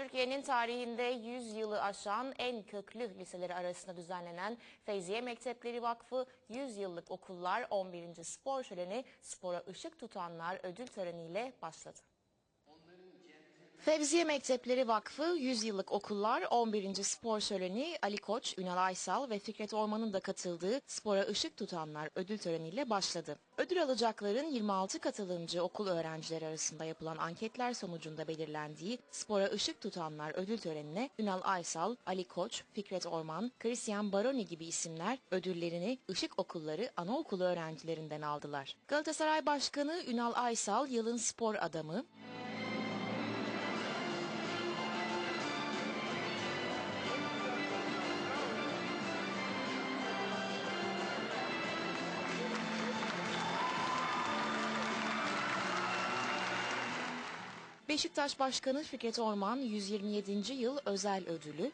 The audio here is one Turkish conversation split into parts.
Türkiye'nin tarihinde 100 yılı aşan en köklü liseleri arasında düzenlenen Feyziye Mektepleri Vakfı 100 yıllık okullar 11. spor şöleni spora ışık tutanlar ödül töreniyle başladı. Fevziye Mektepleri Vakfı 100 yıllık okullar 11. spor şöleni Ali Koç, Ünal Aysal ve Fikret Orman'ın da katıldığı Spora Işık Tutanlar ödül töreniyle başladı. Ödül alacakların 26 katılımcı okul öğrencileri arasında yapılan anketler sonucunda belirlendiği Spora Işık Tutanlar ödül törenine Ünal Aysal, Ali Koç, Fikret Orman, Christian Baroni gibi isimler ödüllerini Işık Okulları Anaokulu öğrencilerinden aldılar. Galatasaray Başkanı Ünal Aysal yılın spor adamı, Beşiktaş Başkanı Fikret Orman 127. yıl özel ödülü,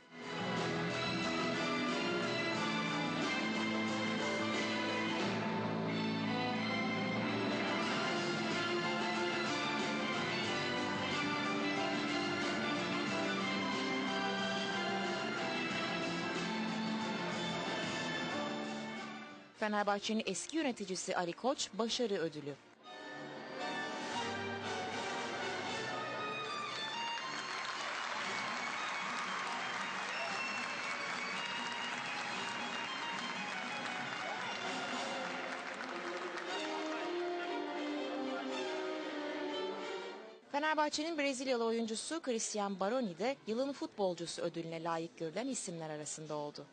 Fenerbahçe'nin eski yöneticisi Ali Koç başarı ödülü. Fenerbahçe'nin Brezilyalı oyuncusu Christian Baroni de yılın futbolcusu ödülüne layık görülen isimler arasında oldu.